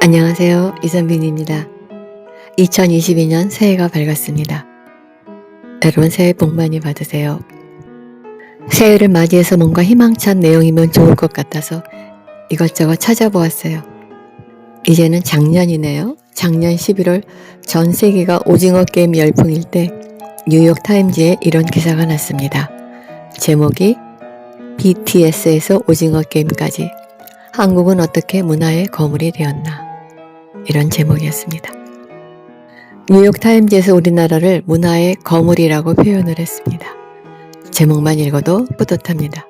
안녕하세요. 이선빈입니다. 2022년 새해가 밝았습니다. 여러분 새해 복 많이 받으세요. 새해를 맞이해서 뭔가 희망찬 내용이면 좋을 것 같아서 이것저것 찾아보았어요. 이제는 작년이네요. 작년 11월 전 세계가 오징어 게임 열풍일 때 뉴욕 타임즈에 이런 기사가 났습니다. 제목이 BTS에서 오징어 게임까지 한국은 어떻게 문화의 거물이 되었나 이런 제목이었습니다. 뉴욕 타임즈에서 우리나라를 문화의 거물이라고 표현을 했습니다. 제목만 읽어도 뿌듯합니다.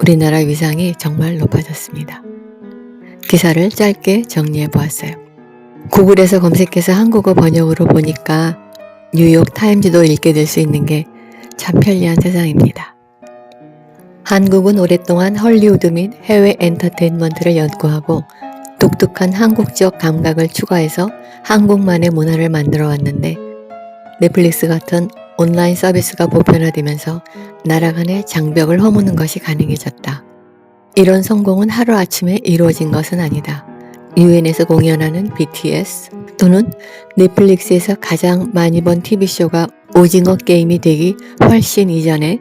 우리나라 위상이 정말 높아졌습니다. 기사를 짧게 정리해 보았어요. 구글에서 검색해서 한국어 번역으로 보니까 뉴욕 타임즈도 읽게 될 수 있는 게 참 편리한 세상입니다. 한국은 오랫동안 헐리우드 및 해외 엔터테인먼트를 연구하고 독특한 한국적 감각을 추가해서 한국만의 문화를 만들어 왔는데 넷플릭스 같은 온라인 서비스가 보편화되면서 나라 간의 장벽을 허무는 것이 가능해졌다. 이런 성공은 하루아침에 이루어진 것은 아니다. 유엔에서 공연하는 BTS 또는 넷플릭스에서 가장 많이 본 TV쇼가 오징어 게임이 되기 훨씬 이전에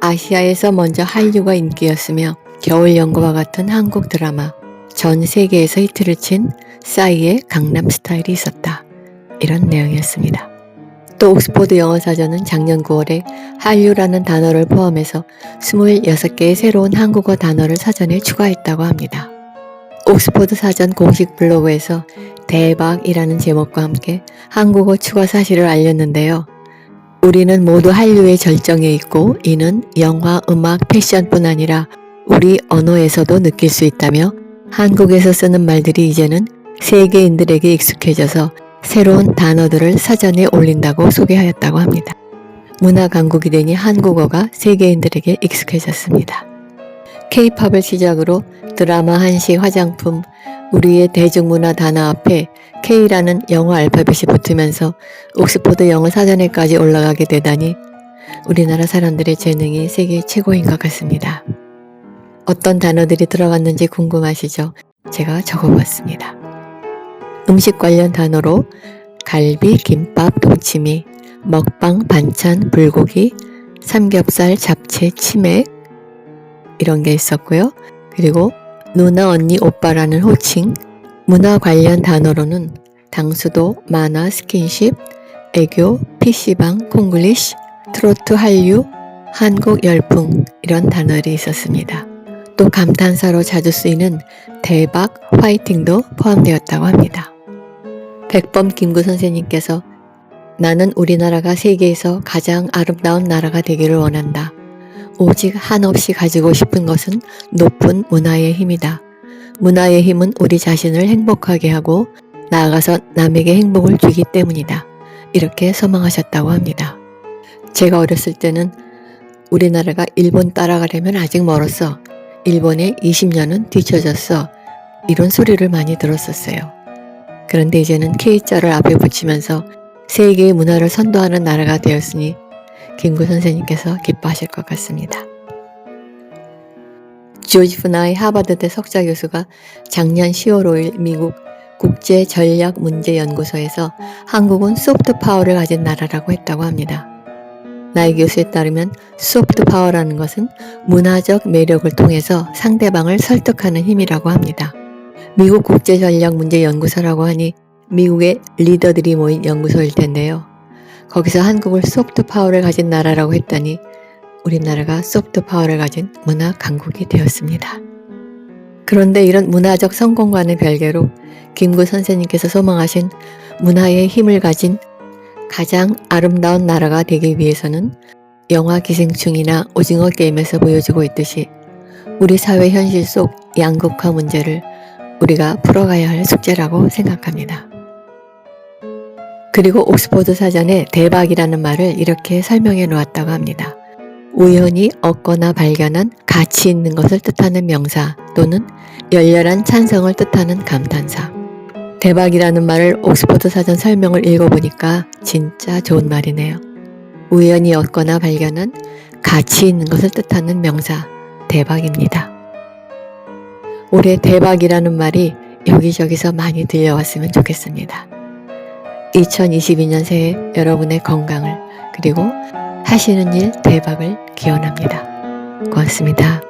아시아에서 먼저 한류가 인기였으며 겨울 연구와 같은 한국 드라마 전 세계에서 히트를 친 싸이의 강남 스타일이 있었다. 이런 내용이었습니다. 또 옥스포드 영어 사전은 작년 9월에 한류라는 단어를 포함해서 26개의 새로운 한국어 단어를 사전에 추가했다고 합니다. 옥스포드 사전 공식 블로그에서 대박이라는 제목과 함께 한국어 추가 사실을 알렸는데요. 우리는 모두 한류의 절정에 있고 이는 영화, 음악, 패션뿐 아니라 우리 언어에서도 느낄 수 있다며 한국에서 쓰는 말들이 이제는 세계인들에게 익숙해져서 새로운 단어들을 사전에 올린다고 소개하였다고 합니다. 문화 강국이 되니 한국어가 세계인들에게 익숙해졌습니다. K-팝을 시작으로 드라마, 한식, 화장품, 우리의 대중문화 단어 앞에 K라는 영어 알파벳이 붙으면서 옥스포드 영어 사전에까지 올라가게 되다니 우리나라 사람들의 재능이 세계 최고인 것 같습니다. 어떤 단어들이 들어갔는지 궁금하시죠? 제가 적어봤습니다. 음식 관련 단어로 갈비, 김밥, 동치미, 먹방, 반찬, 불고기, 삼겹살, 잡채, 치맥 이런 게 있었고요. 그리고 누나, 언니, 오빠라는 호칭, 문화 관련 단어로는 당수도, 만화, 스킨십, 애교, PC방, 콩글리쉬, 트로트, 한류, 한국 열풍 이런 단어들이 있었습니다. 또 감탄사로 자주 쓰이는 대박, 화이팅도 포함되었다고 합니다. 백범 김구 선생님께서 나는 우리나라가 세계에서 가장 아름다운 나라가 되기를 원한다. 오직 한없이 가지고 싶은 것은 높은 문화의 힘이다. 문화의 힘은 우리 자신을 행복하게 하고 나아가서 남에게 행복을 주기 때문이다. 이렇게 서망하셨다고 합니다. 제가 어렸을 때는 우리나라가 일본 따라가려면 아직 멀었어. 일본에 20년은 뒤쳐졌어. 이런 소리를 많이 들었었어요. 그런데 이제는 K자를 앞에 붙이면서 세계의 문화를 선도하는 나라가 되었으니 김구 선생님께서 기뻐하실 것 같습니다. 조지 푸나이 하버드대 석좌 교수가 작년 10월 5일 미국 국제전략문제연구소에서 한국은 소프트 파워를 가진 나라라고 했다고 합니다. 나이 교수에 따르면 소프트 파워라는 것은 문화적 매력을 통해서 상대방을 설득하는 힘이라고 합니다. 미국 국제전략문제연구소라고 하니 미국의 리더들이 모인 연구소일 텐데요. 거기서 한국을 소프트 파워를 가진 나라라고 했더니 우리나라가 소프트 파워를 가진 문화 강국이 되었습니다. 그런데 이런 문화적 성공과는 별개로 김구 선생님께서 소망하신 문화의 힘을 가진 가장 아름다운 나라가 되기 위해서는 영화 기생충이나 오징어 게임에서 보여주고 있듯이 우리 사회 현실 속 양극화 문제를 우리가 풀어가야 할 숙제라고 생각합니다. 그리고 옥스포드 사전에 대박이라는 말을 이렇게 설명해 놓았다고 합니다. 우연히 얻거나 발견한 가치 있는 것을 뜻하는 명사 또는 열렬한 찬성을 뜻하는 감탄사. 대박이라는 말을 옥스포드 사전 설명을 읽어보니까 진짜 좋은 말이네요. 우연히 얻거나 발견한 가치 있는 것을 뜻하는 명사 대박입니다. 올해 대박이라는 말이 여기저기서 많이 들려왔으면 좋겠습니다. 2022년 새해 여러분의 건강을 그리고 하시는 일 대박을 기원합니다. 고맙습니다.